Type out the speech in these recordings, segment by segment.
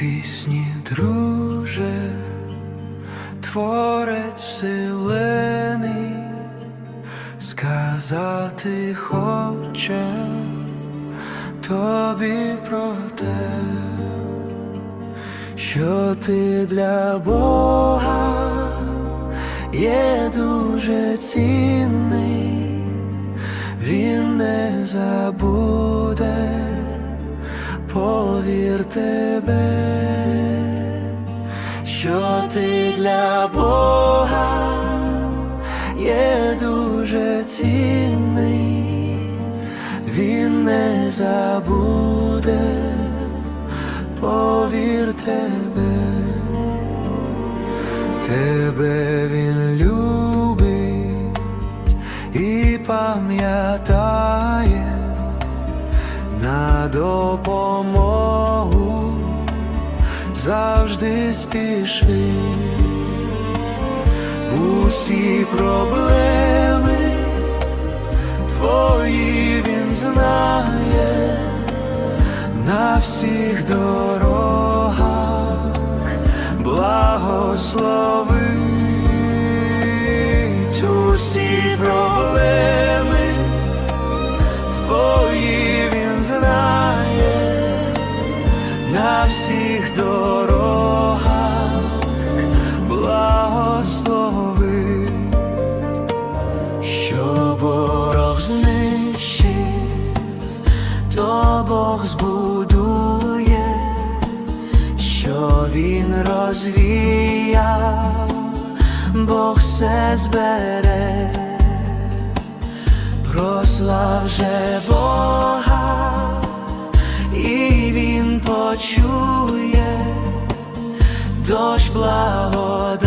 пісні, друже, творець вселений, сказати хоче тобі про те, що ти для Бога є дуже цінний, він не забуде, повір тебе, що ти для Бога є дуже цінний, він не забуде, повір тебе. Тебе він любить і пам'ятає допомогу завжди спішить. Усі проблеми твої він знає на всіх дорогах. Благословить усі проблеми дорогах благословить, що ворог знищив, то Бог збудує що він розвіяв, Бог все збере, прослав же Бога, дощ благодаті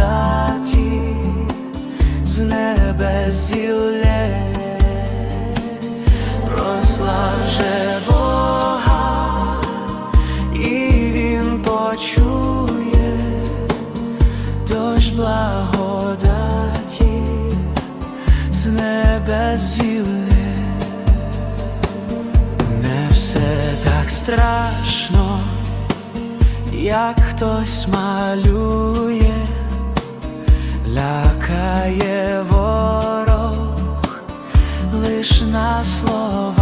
з небес зілє, прослав же Бога і він почує. Дощ благодаті з небес зілє. Не все так страшно, як хтось малює, лякає ворог лиш на слова.